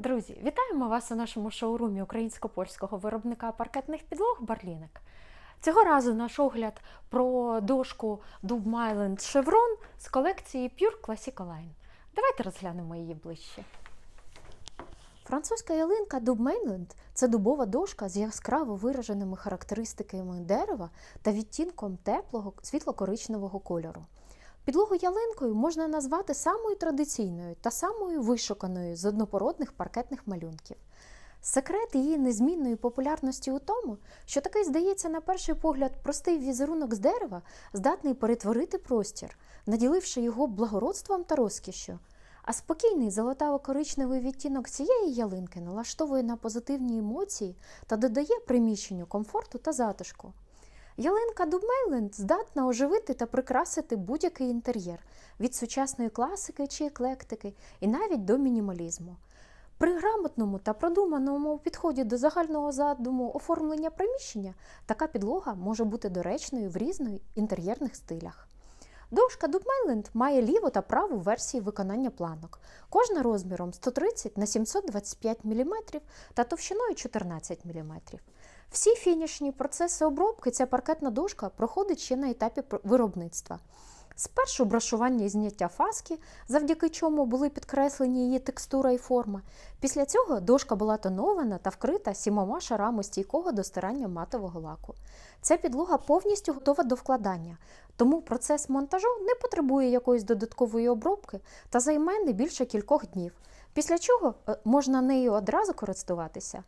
Друзі, вітаємо вас у нашому шоурумі українсько-польського виробника паркетних підлог Барлінек. Цього разу наш огляд про дошку Dub Myland Chevron з колекції Pure Classic Line. Давайте розглянемо її ближче. Французька ялинка Dub Mainland – це дубова дошка з яскраво вираженими характеристиками дерева та відтінком теплого світло-коричневого кольору. Підлогу ялинкою можна назвати самою традиційною та самою вишуканою з однопородних паркетних малюнків. Секрет її незмінної популярності у тому, що такий, здається, на перший погляд, простий візерунок з дерева здатний перетворити простір, наділивши його благородством та розкішшю. А спокійний золотаво-коричневий відтінок цієї ялинки налаштовує на позитивні емоції та додає приміщенню комфорту та затишку. Ялинка Дубмейленд здатна оживити та прикрасити будь-який інтер'єр від сучасної класики чи еклектики і навіть до мінімалізму. При грамотному та продуманому підході до загального задуму оформлення приміщення така підлога може бути доречною в різних інтер'єрних стилях. Дошка Дубмейленд має ліву та праву версії виконання планок, кожна розміром 130 на 725 мм та товщиною 14 мм. Всі фінішні процеси обробки ця паркетна дошка проходить ще на етапі виробництва. Спершу брашування і зняття фаски, завдяки чому були підкреслені її текстура і форма. Після цього дошка була тонована та вкрита сімома шарами стійкого до стирання матового лаку. Ця підлога повністю готова до вкладання, тому процес монтажу не потребує якоїсь додаткової обробки та займе не більше кількох днів, після чого е, можна нею одразу користуватися.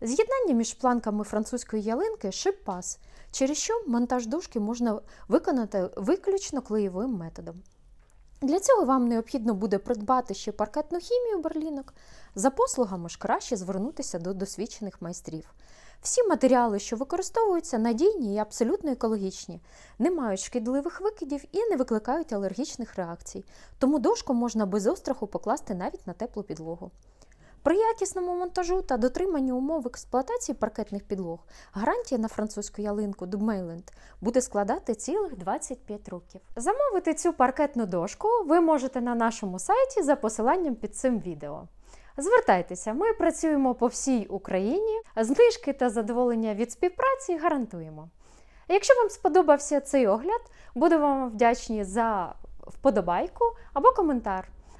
З'єднання між планками французької ялинки шип-пас, через що монтаж дошки можна виконати виключно клеєвим методом. Для цього вам необхідно буде придбати ще паркетну хімію берлінок. За послугами ж краще звернутися до досвідчених майстрів. Всі матеріали, що використовуються, надійні і абсолютно екологічні, не мають шкідливих викидів і не викликають алергічних реакцій, тому дошку можна без остраху покласти навіть на теплу підлогу. При якісному монтажу та дотриманні умов експлуатації паркетних підлог гарантія на французьку ялинку Дубмейленд буде складати цілих 25 років. Замовити цю паркетну дошку ви можете на нашому сайті за посиланням під цим відео. Звертайтеся, ми працюємо по всій Україні, знижки та задоволення від співпраці гарантуємо. Якщо вам сподобався цей огляд, буду вам вдячні за вподобайку або коментар.